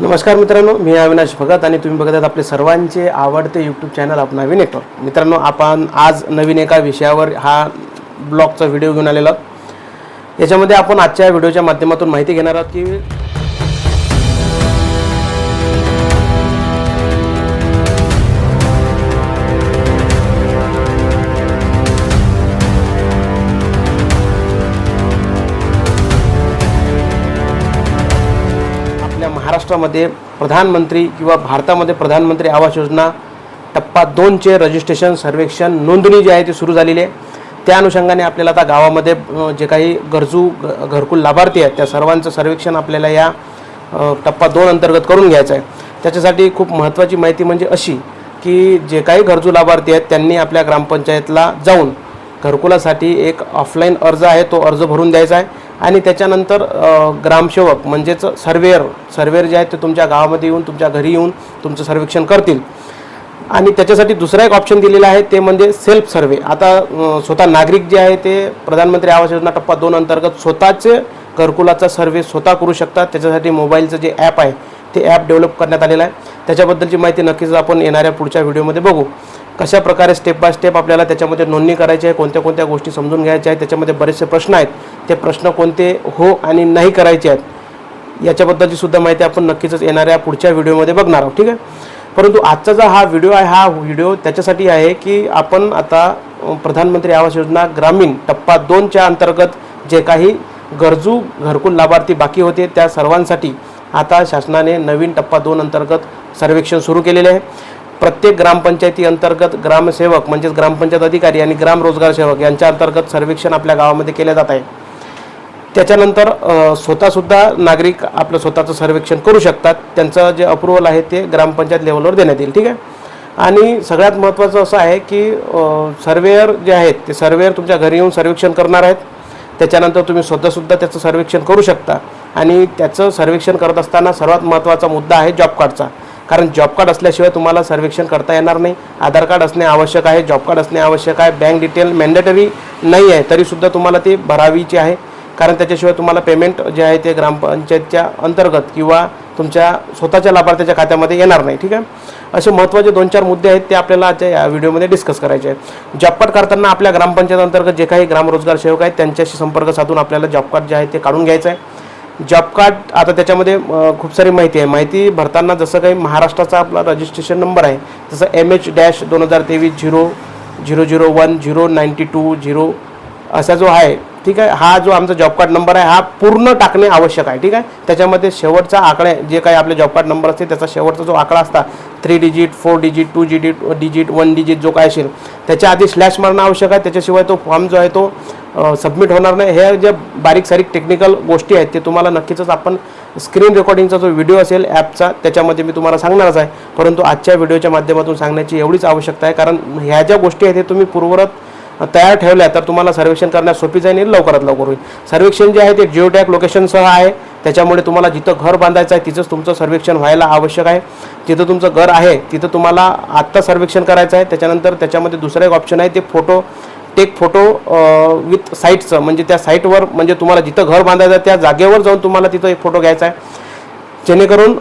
नमस्कार मित्रांनो मी अविनाश भगत आणि तुम्ही बघत आहात आपले सर्वांचे आवडते यूट्यूब चॅनल आपण नवीन एक मित्रांनो आपण आज नवीन एका विषयावर हा ब्लॉगचा व्हिडिओ घेऊन आलेला आहोत. याच्यामध्ये आपण आजच्या व्हिडिओच्या माध्यमातून माहिती घेणार आहोत की महाराष्ट्रामध्ये प्रधानमंत्री किंवा भारतामध्ये प्रधानमंत्री आवास योजना टप्पा दोनचे रजिस्ट्रेशन सर्वेक्षण नोंदणी जी आहे ती सुरू झालेली आहे. त्या अनुषंगाने आपल्याला आता गावामध्ये जे काही गरजू घरकुल लाभार्थी आहेत त्या सर्वांचं सर्वेक्षण आपल्याला या टप्पा दोन अंतर्गत करून घ्यायचं आहे. त्याच्यासाठी खूप महत्त्वाची माहिती म्हणजे अशी की जे काही गरजू लाभार्थी आहेत त्यांनी आपल्या ग्रामपंचायतला जाऊन घरकुलासाठी एक ऑफलाईन अर्ज आहे तो अर्ज भरून द्यायचा आहे. आणि त्याच्यानंतर ग्रामसेवक म्हणजेच सर्वेअर सर्वेअर जे आहेत ते तुमच्या गावामध्ये येऊन तुमच्या घरी येऊन तुमचं सर्वेक्षण करतील. आणि त्याच्यासाठी दुसरा एक ऑप्शन दिलेला आहे ते म्हणजे सेल्फ सर्वे आता स्वतः नागरिक जे आहे ते प्रधानमंत्री आवास योजना टप्पा दोन अंतर्गत स्वतःचे घरकुलाचा सर्वे स्वतः करू शकतात. त्याच्यासाठी मोबाईलचं जे ॲप आहे ते ॲप डेव्हलप करण्यात आलेलं आहे. त्याच्याबद्दलची माहिती नक्कीच आपण येणाऱ्या पुढच्या व्हिडिओमध्ये बघू. कशा प्रकारे स्टेप बाय स्टेप आपल्याला त्याच्यामध्ये नोंदणी करायची आहे कोणत्या कोणत्या गोष्टी समजून घ्यायच्या आहेत त्याच्यामध्ये बरेचसे प्रश्न आहेत. ते प्रश्न कोणते हो आणि नाही करायचे आहेत याच्याबद्दलची सुद्धा माहिती आपण नक्कीच येणाऱ्या पुढच्या व्हिडिओमध्ये बघणार आहोत ठीक आहे? परंतु आजचा जो हा व्हिडिओ आहे हा व्हिडिओ त्याच्यासाठी आहे की आपण आता प्रधानमंत्री आवास योजना ग्रामीण टप्पा दोनच्या अंतर्गत जे काही गरजू घरकुल लाभार्थी बाकी होते त्या सर्वांसाठी आता शासनाने नवीन टप्पा दोन अंतर्गत सर्वेक्षण सुरू केलेले आहे. प्रत्येक ग्रामपंचायती अंतर्गत ग्रामसेवक म्हणजेच ग्रामपंचायत अधिकारी आणि ग्राम रोजगार सेवक यांच्या अंतर्गत सर्वेक्षण आपल्या गावामध्ये केले जात आहे. त्याच्यानंतर स्वतःसुद्धा नागरिक आपलं स्वतःचं सर्वेक्षण करू शकतात. त्यांचं जे अप्रुव्हल आहे ते ग्रामपंचायत लेवलवर देण्यात येईल ठीक आहे? आणि सगळ्यात महत्त्वाचं असं आहे की सर्वेअर जे आहेत ते सर्वेअर तुमच्या घरी येऊन सर्वेक्षण करणार आहेत. त्याच्यानंतर तुम्ही स्वतःसुद्धा त्याचं सर्वेक्षण करू शकता. आणि त्याचं सर्वेक्षण करत असताना सर्वात महत्त्वाचा मुद्दा आहे जॉब कार्डचा कारण जॉब कार्ड असल्याशिवाय तुम्हाला सर्वेक्षण करता येणार नाही. आधार कार्ड असणे आवश्यक आहे जॉब कार्ड असणे आवश्यक आहे बँक डिटेल मॅन्डेटरी नाही आहे तरीसुद्धा तुम्हाला ती भरावीची आहे. कारण त्याच्याशिवाय तुम्हाला पेमेंट जे आहे ते ग्रामपंचायतच्या अंतर्गत किंवा तुमच्या स्वतःच्या लाभार्थ्याच्या खात्यामध्ये येणार नाही ठीक आहे? असे महत्त्वाचे दोन चार मुद्दे आहेत ते आपल्याला आजच्या या व्हिडिओमध्ये डिस्कस करायचे आहेत. जॉब कार्ड करताना आपल्या ग्रामपंचायत अंतर्गत जे काही ग्रामरोजगार सेवक आहेत त्यांच्याशी संपर्क साधून आपल्याला जॉब कार्ड जे आहे ते काढून घ्यायचं आहे. जॉब कार्ड आता त्याच्यामध्ये खूप सारी माहिती आहे. माहिती भरताना जसं काही महाराष्ट्राचा आपला रजिस्ट्रेशन नंबर आहे जसं एम एच डॅश दोन हजार तेवीस zero zero zero one zero ninety two zero असा जो आहे ठीक आहे हा जो आमचा जॉब कार्ड नंबर आहे हा पूर्ण टाकणे आवश्यक आहे ठीक आहे? त्याच्यामध्ये शेवटचा आकडे जे काही आपले जॉब कार्ड नंबर असते त्याचा शेवटचा जो आकडा असता three digit four digit two digit digit one digit जो काय असेल त्याच्या आधी स्लॅश मारणं आवश्यक आहे. त्याच्याशिवाय तो फॉर्म जो आहे तो सबमिट होणार नाही. हे ज्या बारीक सारीक टेक्निकल गोष्टी आहेत ते तुम्हाला नक्कीच आपण स्क्रीन रेकॉर्डिंगचा जो व्हिडिओ असेल ॲपचा त्याच्यामध्ये मी तुम्हाला सांगणारच आहे. परंतु आजच्या व्हिडिओच्या माध्यमातून सांगण्याची एवढीच आवश्यकता आहे. कारण ह्या ज्या गोष्टी आहेत ते तुम्ही पूर्वरत तयार ठेवल्या तर तुम्हाला सर्वेक्षण करण्यास सोपी जाईल आणि लवकरात लवकर होईल. सर्वेक्षण जे आहे ते जिओ टॅग लोकेशनसह आहे. त्याच्यामुळे तुम्हाला जिथं घर बांधायचं आहे तिथंच तुमचं सर्वेक्षण व्हायला आवश्यक आहे. जिथं तुमचं घर आहे तिथं तुम्हाला आत्ता सर्वेक्षण करायचं आहे. त्याच्यानंतर त्याच्यामध्ये दुसरं एक ऑप्शन आहे ते फोटो एक फोटो विथ साईटचं म्हणजे त्या साईटवर म्हणजे तुम्हाला जिथं घर बांधायचं आहे त्या जागेवर जाऊन तुम्हाला तिथं एक फोटो घ्यायचा आहे. जेणेकरून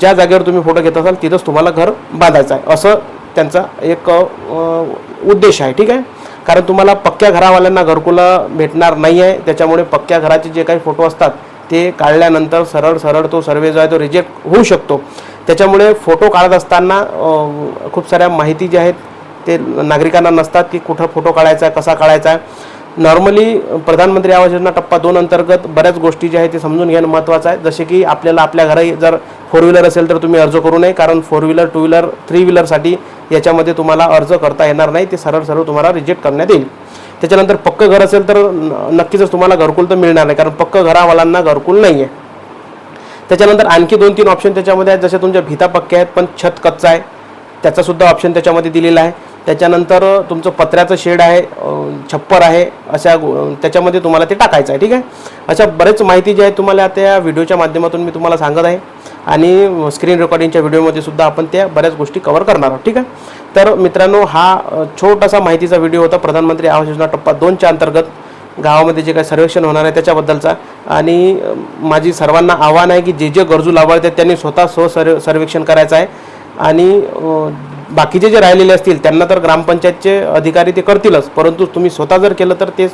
ज्या जागेवर तुम्ही फोटो घेत असाल तिथंच तुम्हाला घर बांधायचं आहे. असं त्यांचा एक उद्देश आहे ठीक आहे? कारण तुम्हाला पक्क्या घरावाल्यांना घरकुलं भेटणार नाही आहे त्याच्यामुळे पक्क्या घराचे जे काही फोटो असतात ते काढल्यानंतर सरळ सरळ तो सर्वे जो आहे तो रिजेक्ट होऊ शकतो. त्याच्यामुळे फोटो काढत असताना खूप साऱ्या माहिती ज्या आहेत ते नागरिकांना नसतात की कुठं फोटो काढायचा आहे कसा काढायचा. आहे नॉर्मली प्रधानमंत्री आवास योजना टप्पा दोन अंतर्गत बऱ्याच गोष्टी ज्या आहेत ते समजून घेणं महत्त्वाचं आहे. जसे की आपल्याला आपल्या घरी जर फोर व्हीलर असेल तर तुम्ही अर्ज करू नये कारण four wheeler two wheeler three व्हीलरसाठी याच्यामध्ये तुम्हाला अर्ज करता येणार नाही. ते सरळ सरळ तुम्हाला रिजेक्ट करण्यात येईल. त्याच्यानंतर पक्क घर असेल तर न- नक्कीच तुम्हाला घरकुल तर मिळणार नाही कारण पक्क घरावाल्यांना घरकुल नाही आहे त्याच्यानंतर आणखी दोन तीन ऑप्शन त्याच्यामध्ये आहेत. जसे तुमच्या भिता पक्के आहेत पण छत कच्चा आहे त्याचा सुद्धा ऑप्शन त्याच्यामध्ये दिलेला आहे. त्याच्यानंतर तुमचं पत्र्याचं शेड आहे छप्पर आहे अशा त्याच्यामध्ये तुम्हाला ते टाकायचं आहे ठीक आहे? अशा बरेच माहिती जी आहे तुम्हाला आता या व्हिडिओच्या माध्यमातून मी तुम्हाला सांगत आहे. आणि स्क्रीन रेकॉर्डिंगच्या व्हिडिओमध्ये सुद्धा आपण त्या बऱ्याच गोष्टी कव्हर करणार आहोत ठीक आहे? तर मित्रांनो हा छोटासा माहितीचा व्हिडिओ होता प्रधानमंत्री आवास योजना टप्पा दोनच्या अंतर्गत. गावामध्ये जे काही सर्वेक्षण होणार आहे त्याच्याबद्दलचा. आणि माझी सर्वांना आव्हान आहे की जे जे गरजू लाभार्थी आहेत त्यांनी स्वतः स्व सर्वेक्षण करायचं आहे. आणि बाकीचे जे राहिलेले असतील त्यांना तर ग्रामपंचायतचे अधिकारी ते करतीलच. परंतु तुम्ही स्वतः जर केलं तर ते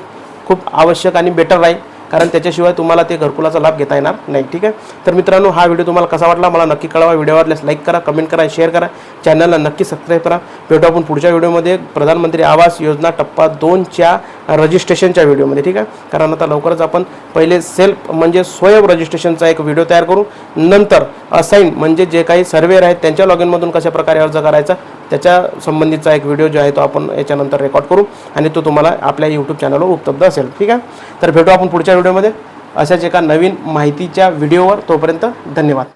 खूप आवश्यक आणि बेटर राहील. कारण त्याच्याशिवाय तुम्हाला ते घरकुलाचा लाभ घेता येणार नाही ठीक आहे? तर मित्रांनो हा व्हिडिओ तुम्हाला कसा वाटला मला नक्की कळवा. व्हिडिओ वाटल्यास लाईक करा कमेंट करा शेअर करा. चॅनलला नक्की सबस्क्राईब करा. भेटू आपण पुढच्या व्हिडिओमध्ये. प्रधानमंत्री आवास योजना टप्पा दोनच्या रजिस्ट्रेशनच्या व्हिडिओमध्ये ठीक आहे? कारण आता लवकरच आपण पहिले सेल्फ म्हणजे स्वयं रजिस्ट्रेशनचा एक व्हिडिओ तयार करू. नंतर असाईन म्हणजे जे काही सर्वेअर आहेत त्यांच्या लॉगिनमधून कशा प्रकारे अर्ज करायचा त्याच्या संबंधीचा एक व्हिडिओ जो आहे तो आपण याच्यानंतर रेकॉर्ड करू आणि तो तुम्हाला आपल्या यूट्यूब चॅनलवर उपलब्ध असेल. ठीक आहे? तर भेटू आपण पुढच्या व्हिडिओमध्ये अशाच एका नवीन माहितीच्या व्हिडिओवर तोपर्यंत धन्यवाद.